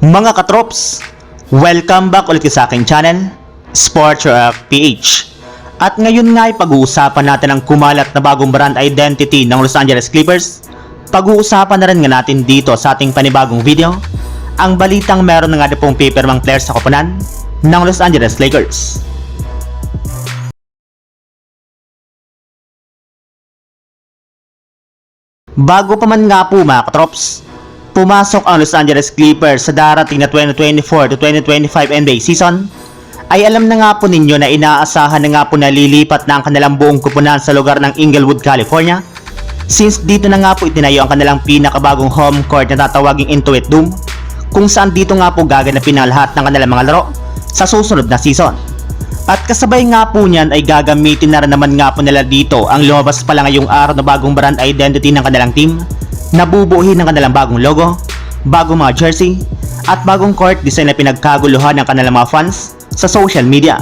Mga katrops, welcome back ulit sa aking channel, Sports PH. At ngayon nga ay pag-uusapan natin ang kumalat na bagong brand identity ng Los Angeles Clippers. Pag-uusapan na rin nga natin dito sa ating panibagong video, ang balitang meron na nga na pong papermang players sa koponan ng Los Angeles Lakers. Bago pa man nga po mga katrops, pumasok ang Los Angeles Clippers sa darating na 2024 to 2025 NBA season, ay alam na nga po ninyo na inaasahan na nga po na lilipat na ang kanilang buong kupunan sa lugar ng Inglewood, California. Since dito na nga po itinayo ang kanilang pinakabagong home court na tatawaging Intuit Dome, kung saan dito nga po gaganapin ang lahat ng kanilang mga laro sa susunod na season. At kasabay nga po niyan ay gagamitin na rin naman nga po nila dito ang lumabas pa lang ngayong araw na bagong brand identity ng kanilang team na bubuuhin ng kanilang bagong logo, bagong mga jersey, at bagong court design na pinagkaguluhan ng kanilang mga fans sa social media.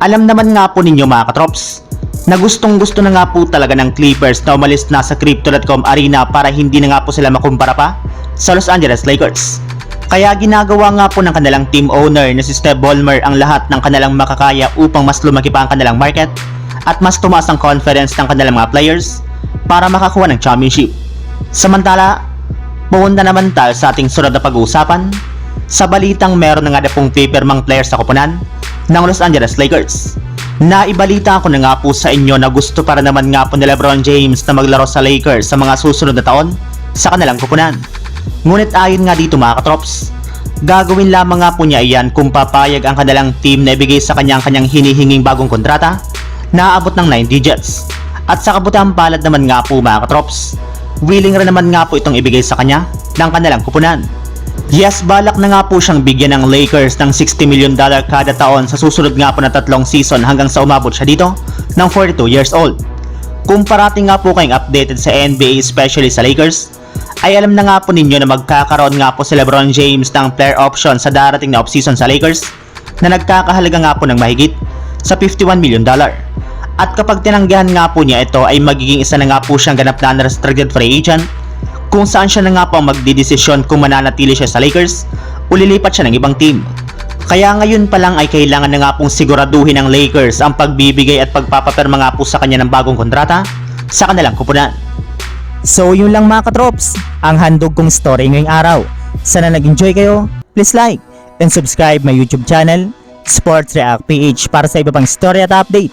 Alam naman nga po ninyo mga katrops, na gustong gusto na nga po talaga ng Clippers na umalis na sa Crypto.com arena para hindi na nga po sila makumpara pa sa Los Angeles Lakers. Kaya ginagawa nga po ng kanilang team owner na si Steve Ballmer ang lahat ng kanilang makakaya upang mas lumaki pa ang kanilang market at mas tumaas ang confidence ng kanilang mga players para makakuha ng championship. Samantala, pumunta naman tayo sa ating sunod na pag-uusapan sa balitang meron na nga na pong papermang players sa koponan ng Los Angeles Lakers. Naibalita ko na nga po sa inyo na gusto para naman nga po ni Lebron James na maglaro sa Lakers sa mga susunod na taon sa kanilang koponan. Ngunit ayon nga dito mga katrops, gagawin lamang nga po niya iyan kung papayag ang kanilang team na ibigay sa kanyang kanyang hinihinging bagong kontrata na aabot ng 9 digits. At sa kabutang palad naman nga po mga katrops, willing rin naman nga po itong ibigay sa kanya ng kanilang kupunan. Yes, balak na nga po siyang bigyan ng Lakers ng 60 million dollar kada taon sa susunod nga po na tatlong season hanggang sa umabot siya dito ng 42 years old. Kung parating nga po kayong updated sa NBA especially sa Lakers, ay alam na nga po ninyo na magkakaroon nga po si Lebron James ng player option sa darating na offseason sa Lakers na nagkakahalaga nga po ng mahigit sa 51 million dollar. At kapag tinanggihan nga po niya ito ay magiging isa na nga po siyang ganap na unrestricted free agent kung saan siya na nga po magdidesisyon kung mananatili siya sa Lakers o lilipat siya ng ibang team. Kaya ngayon pa lang ay kailangan na nga pong siguraduhin ng Lakers ang pagbibigay at pagpapaperma nga po sa kanya ng bagong kontrata sa kanilang kupunan. So yun lang mga katrops, ang handog kong story ngayong araw. Sana nag-enjoy kayo, please like and subscribe my YouTube channel, Sports React PH para sa iba pang story at update